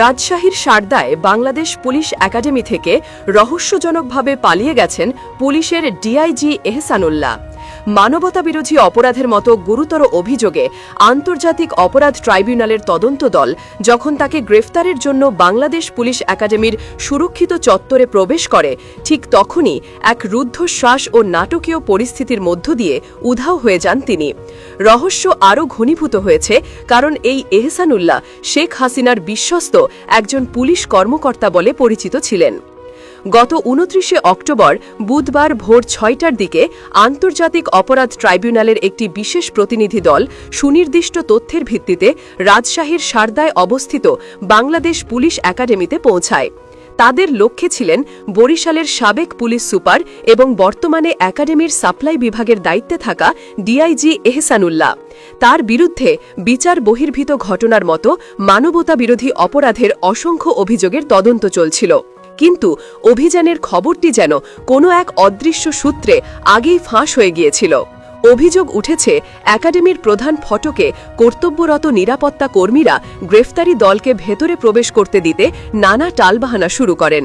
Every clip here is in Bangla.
রাজশাহীর সারদায় বাংলাদেশ পুলিশ একাডেমি থেকে রহস্যজনকভাবে পালিয়ে গেছেন পুলিশের ডিআইজি এহসানুল্লাহ। মানবতাবিরোধী অপরাধের মতো গুরুতর অভিযোগে আন্তর্জাতিক অপরাধ ট্রাইব্যুনালের তদন্ত দল যখন তাকে গ্রেফতারের জন্য বাংলাদেশ পুলিশ একাডেমির সুরক্ষিত চত্বরে প্রবেশ করে, ঠিক তখনই এক রুদ্ধশ্বাস ও নাটকীয় পরিস্থিতির মধ্য দিয়ে উধাও হয়ে যান তিনি। রহস্য আরও ঘনীভূত হয়েছে, কারণ এই এহসানুল্লাহ শেখ হাসিনার বিশ্বস্ত একজন পুলিশ কর্মকর্তা বলে পরিচিত ছিলেন। গত উনত্রিশে অক্টোবর বুধবার ভোর ছয়টার দিকে আন্তর্জাতিক অপরাধ ট্রাইব্যুনালের একটি বিশেষ প্রতিনিধি দল সুনির্দিষ্ট তথ্যের ভিত্তিতে রাজশাহীর সারদায় অবস্থিত বাংলাদেশ পুলিশ একাডেমিতে পৌঁছায়। তাদের লক্ষ্যে ছিলেন বরিশালের সাবেক পুলিশ সুপার এবং বর্তমানে একাডেমির সাপ্লাই বিভাগের দায়িত্বে থাকা ডিআইজি এহসানুল্লাহ। তার বিরুদ্ধে বিচার বহির্ভূত ঘটনার মতো মানবতা বিরোধী অপরাধের অসংখ্য অভিযোগের তদন্ত চলছিল। কিন্তু অভিযানের খবরটি যেন কোনো এক অদৃশ্য সূত্রে আগেই ফাঁস হয়ে গিয়েছিল। অভিযোগ উঠেছে, একাডেমির প্রধান ফটকে কর্তব্যরত নিরাপত্তা কর্মীরা গ্রেফতারি দলকে ভেতরে প্রবেশ করতে দিতে নানা টালবাহানা শুরু করেন।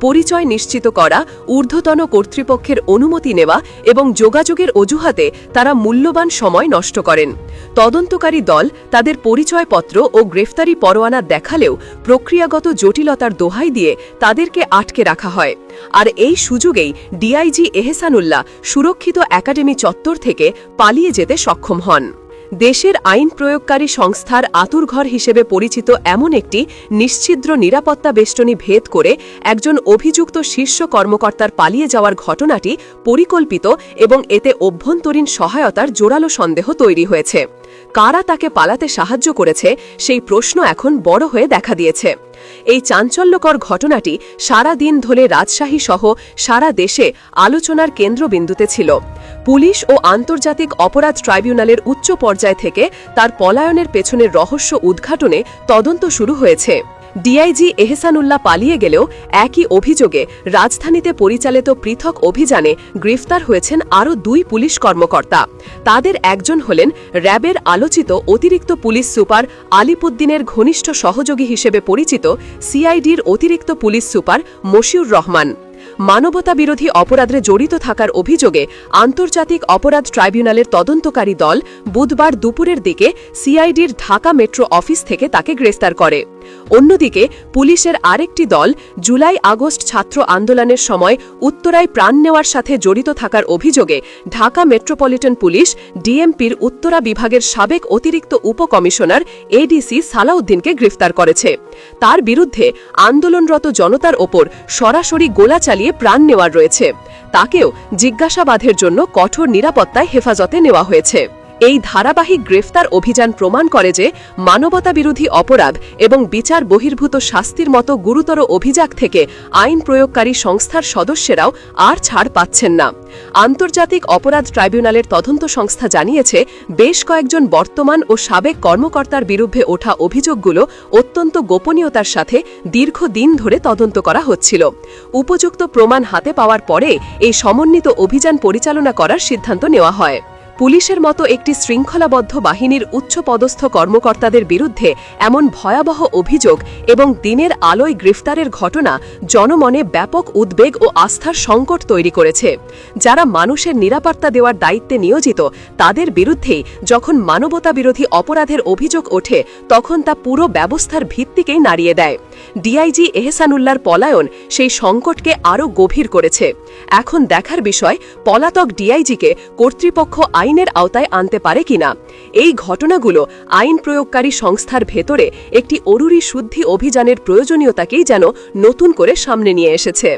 পরিচয় নিশ্চিত করা, ঊর্ধ্বতন কর্তৃপক্ষের অনুমতি নেওয়া এবং যোগাযোগের অজুহাতে তারা মূল্যবান সময় নষ্ট করেন। তদন্তকারী দল তাদের পরিচয়পত্র ও গ্রেফতারি পরোয়ানা দেখালেও প্রক্রিয়াগত জটিলতার দোহাই দিয়ে তাদেরকে আটকে রাখা হয়। আর এই সুযোগেই ডিআইজি এহসানুল্লাহ সুরক্ষিত একাডেমি চত্বর থেকে পালিয়ে যেতে সক্ষম হন। দেশের আইন প্রয়োগকারী সংস্থার আতুরঘর হিসেবে পরিচিত এমন একটি নিশ্ছিদ্র নিরাপত্তা বেষ্টনী ভেদ করে একজন অভিযুক্ত শীর্ষ কর্মকর্তার পালিয়ে যাওয়ার ঘটনাটি পরিকল্পিত এবং এতে অভ্যন্তরীণ সহায়তার জোরালো সন্দেহ তৈরি হয়েছে। কারা তাকে পালাতে সাহায্য করেছে সেই প্রশ্ন এখন বড় হয়ে দেখা দিয়েছে। এই চাঞ্চল্যকর ঘটনাটি সারা দিন ধরে রাজশাহী সহ সারা দেশে আলোচনার কেন্দ্রবিন্দুতে ছিল। পুলিশ ও আন্তর্জাতিক অপরাধ ট্রাইব্যুনালের উচ্চ পর্যায় থেকে তার পলায়নের পেছনের রহস্য উদ্ঘাটনে তদন্ত শুরু হয়েছে। ডিআইজি এহসানুল্লাহ পালিয়ে গেলেও একই অভিযোগে রাজধানীতে পরিচালিত পৃথক অভিযানে গ্রেফতার হয়েছেন আরও দুই পুলিশ কর্মকর্তা। তাদের একজন হলেন র্যাবের আলোচিত অতিরিক্ত পুলিশ সুপার আলিপুদ্দিনের ঘনিষ্ঠ সহযোগী হিসেবে পরিচিত সিআইডির অতিরিক্ত পুলিশ সুপার মশিউর রহমান। মানবতা বিরোধী অপরাধে জড়িত থাকার অভিযোগে আন্তর্জাতিক অপরাধ ট্রাইব্যুনালের তদন্তকারী দল বুধবার দুপুরের দিকে সিআইডির ঢাকা মেট্রো অফিস থেকে তাকে গ্রেফতার করে। অন্যদিকে পুলিশের আরেকটি দল জুলাই আগস্ট ছাত্র আন্দোলনের সময় উত্তরায় প্রাণ নেওয়ার সাথে জড়িত থাকার অভিযোগে ঢাকা মেট্রোপলিটন পুলিশ ডিএমপির উত্তরা বিভাগের সাবেক অতিরিক্ত উপকমিশনার এডিসি সালাউদ্দিনকে গ্রেফতার করেছে। তার বিরুদ্ধে আন্দোলনরত জনতার ওপর সরাসরি গোলা চালিয়ে প্রাণ নেওয়ার রয়েছে। তাকেও জিজ্ঞাসাবাদের জন্য কঠোর নিরাপত্তায় হেফাজতে নেওয়া হয়েছে। এই ধারাবাহিক গ্রেফতার অভিযান প্রমাণ করে যে মানবতা বিরোধী অপরাধ এবং বিচার বহির্ভূত শাস্তির মতো গুরুতর অভিযোগ থেকে আইন প্রয়োগকারী সংস্থার সদস্যরাও আর ছাড় পাচ্ছেন না। আন্তর্জাতিক অপরাধ ট্রাইব্যুনালের তদন্ত সংস্থা জানিয়েছে, বেশ কয়েকজন বর্তমান ও সাবেক কর্মকর্তার বিরুদ্ধে ওঠা অভিযোগগুলো অত্যন্ত গোপনীয়তার সাথে দীর্ঘদিন ধরে তদন্ত করা হচ্ছিল। উপযুক্ত প্রমাণ হাতে পাওয়ার পরে এই সমন্বিত অভিযান পরিচালনা করার সিদ্ধান্ত নেওয়া হয়। পুলিশের মতো একটি শৃঙ্খলাবদ্ধ বাহিনীর উচ্চপদস্থ কর্মকর্তাদের বিরুদ্ধে এমন ভয়াবহ অভিযোগ এবং দিনের আলোয় গ্রেফতারের ঘটনা জনমনে ব্যাপক উদ্বেগ ও আস্থার সংকট তৈরি করেছে। যারা মানুষের নিরাপত্তা দেওয়ার দায়িত্বে নিয়োজিত, তাদের বিরুদ্ধেই যখন মানবতা বিরোধী অপরাধের অভিযোগ ওঠে, তখন তা পুরো ব্যবস্থার ভিত্তিকেই নাড়িয়ে দেয়। ডিআইজি এহসানুল্লার পলায়ন সেই সংকটকে আরও গভীর করেছে। এখন দেখার বিষয়, পলাতক ডিআইজিকে কর্তৃপক্ষ আইনের আওতায় আনতে পারে কিনা। এই ঘটনাগুলো আইন প্রয়োগকারী সংস্থার ভেতরে একটি অরুরি শুদ্ধি অভিযানের প্রয়োজনীয়তাকেই যেন নতুন করে সামনে নিয়ে এসেছে।